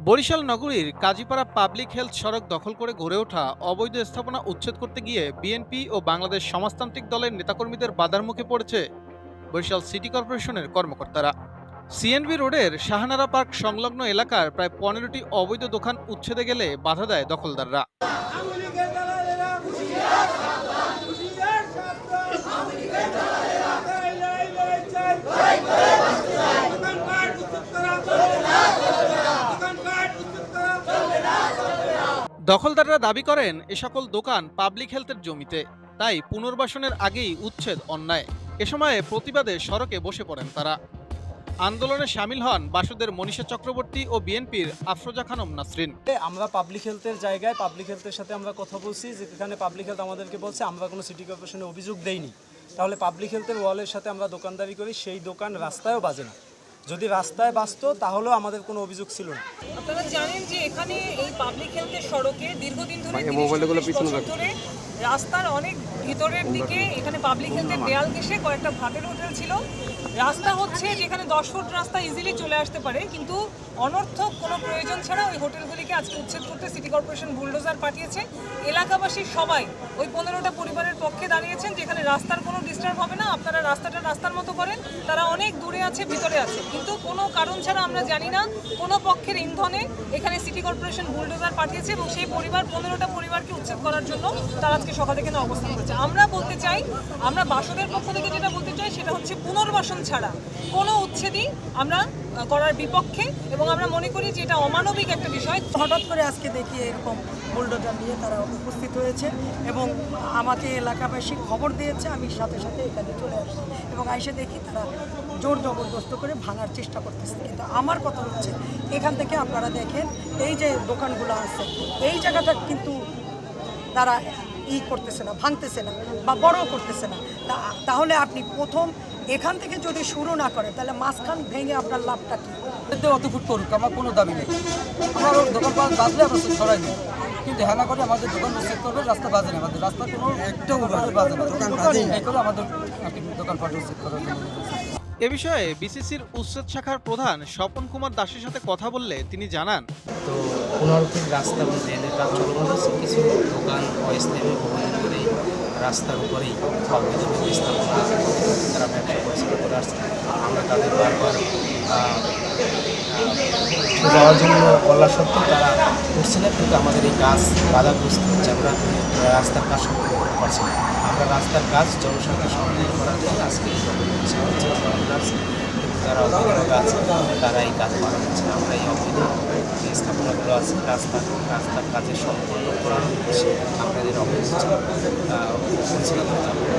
বরিশাল নগরীর Kazipara public health সড়ক দখল করে গড়ে ওঠা অবৈধ স্থাপনা উচ্ছেদ করতে গিয়ে বিএনপি ও বাংলাদেশ সমাজতান্ত্রিক দলের নেতাকর্মীদের বাধার মুখে পড়েছে বরিশাল সিটি কর্পোরেশনের কর্মকর্তারা। সিএনবি রোডের শাহানারা পার্ক সংলগ্ন এলাকার প্রায় পনেরোটি অবৈধ দোকান উচ্ছেদে গেলে বাধা দেয় দখলদাররা আমেরিকার দালালেরা হুঁশিয়ার সাবধান হুঁশিয়ার সাবধান আমেরিকার দালালেরা লাই লাই লাই চাই লাই করে বাঁচতে চাই দোকান পাট উচ্ছেদ করা চলবে না চলবে না দোকান পাট উচ্ছেদ করা চলবে না চলবে না দখলদাররা দাবি করেন, এ সকল দোকান পাবলিক হেলথের জমিতে, তাই পুনর্বাসনের আগেই উচ্ছেদ অন্যায়। এ সময়ে প্রতিবাদে সড়কে বসে পড়েন তারা। আন্দোলনে সামিল হন বাসুদের মনীষা চক্রবর্তী ও বিএনপির আফরোজা খানম নাসরিন। আমরা পাবলিক হেলথের জায়গায় পাবলিক হেলথের সাথে আমরা কথা বলছি, যেখানে পাবলিক হেলথ আমাদেরকে বলছে, আমরা কোনো সিটি কর্পোরেশনে অভিযোগ দেইনি। তাহলে পাবলিক হেলথের ওয়ালের সাথে আমরা দোকানদারি করি, সেই দোকান রাস্তায়ও বাজে না। যদি রাস্তায় বাঁচতো তাহলেও আমাদের কোনো অভিযোগ ছিল না। আপনারা জানেন যে এখানে এই পাবলিক হেলথের সড়কে দীর্ঘদিন ধরে 30 বছর ধরে রাস্তার অনেক ভিতরের দিকে এখানে পাবলিক হেলথের দেয়াল ঘেসে কয়েকটা ভাতের হোটেল ছিল। রাস্তা হচ্ছে যেখানে দশ ফুট রাস্তা ইজিলি চলে আসতে পারে কিন্তু অনর্থক কোনো প্রয়োজন ছাড়া ওই হোটেলগুলিকে আজকে উচ্ছেদ করতে সিটি কর্পোরেশন বুলডোজার পাঠিয়েছে। এলাকাবাসী সবাই ওই পনেরোটা পরিবারের পক্ষে দাঁড়িয়েছেন যেখানে রাস্তার কোনো ডিস্টার্ব হবে না, আপনারা রাস্তাটা রাস্তার মতো করেন, তারা অনেক দূরে আছে, ভিতরে আছে। কিন্তু কোনো কারণ ছাড়া আমরা জানি না, কোনো পক্ষের ইন্ধনে এখানে সিটি কর্পোরেশন বুলডোজার পাঠিয়েছে এবং সেই পরিবার, পনেরোটা পরিবারকে উচ্ছেদ করার জন্য তারা আজকে সকাল থেকে অবস্থান করছে। আমরা বলতে চাই, আমরা বাসদের পক্ষ থেকে যেটা বলতে চাই, সেটা হচ্ছে পুনর্বাসন ছাড়া কোনো উচ্ছেদই আমরা করার বিপক্ষে এবং আমরা মনে করি যে এটা অমানবিক একটা বিষয়। হঠাৎ করে আজকে দেখি এরকম বুলডোজার নিয়ে তারা উপস্থিত হয়েছে এবং আমাকে এলাকাবাসী খবর দিয়েছে, আমি সাথে সাথে এখানে চলে আসছি এবং আইসে দেখি তারা জোর জবরদস্ত করে ভাঙার চেষ্টা করতেছে। কিন্তু আমার কথা হচ্ছে, এখান থেকে আপনারা দেখেন, এই যে দোকানগুলো আছে, এই জায়গাটা কিন্তু তারা ই করতেছে না, ভাঙতেছে না বা বড় করতেছে না। তাহলে আপনি প্রথম এখান থেকে যদি শুরু না করেন, তাহলে মাঝখান ভেঙে আপনার লাভটা কী? অত ফুট করুক আমার কোনো দাবি নেই। আমার দোকান বাজলে আমরা সরাই কিন্তু হেনা করে আমাদের দোকান চেক করবে রাস্তা বাজে না আমাদের। রাস্তা কোনো একটা বাজে না দোকান বাজে এই করে আমাদের দোকান পাট চেক করার জন্য এ বিষয়ে বিসিসির উচ্ছেদ শাখার প্রধান স্বপন কুমার দাসের সাথে কথা বললে তিনি জানান তো পুনরুদ্ধার রাস্তা এবং ড্রেনের কাজ চলমান আছে কিছু দোকান অস্থায়ী বহুদিন ধরেই রাস্তার উপরেই স্থাপনা তারা ব্যবসা পরিচালনা করে আসছে। আমরা তাদের বারবার যাওয়ার জন্য বলা সত্ত্বেও তারা করছে না কিন্তু আমাদের এই কাজ বাধাগ্রস্ত হচ্ছে। আমরা রাস্তার কাজ সম্পূর্ণ করতে পারছি না। আমরা রাস্তার কাজ জনসংখ্যা সংগ্রহ করার জন্য আজকে তারা অবৈধভাবে আছে তারা এই কাজ পালন হচ্ছে। আমরা এই অবৈধ যে স্থাপনাগুলো আছে, রাস্তা, রাস্তার কাজের সম্পূর্ণ করার উদ্দেশ্যে পরিচালনা করতে হবে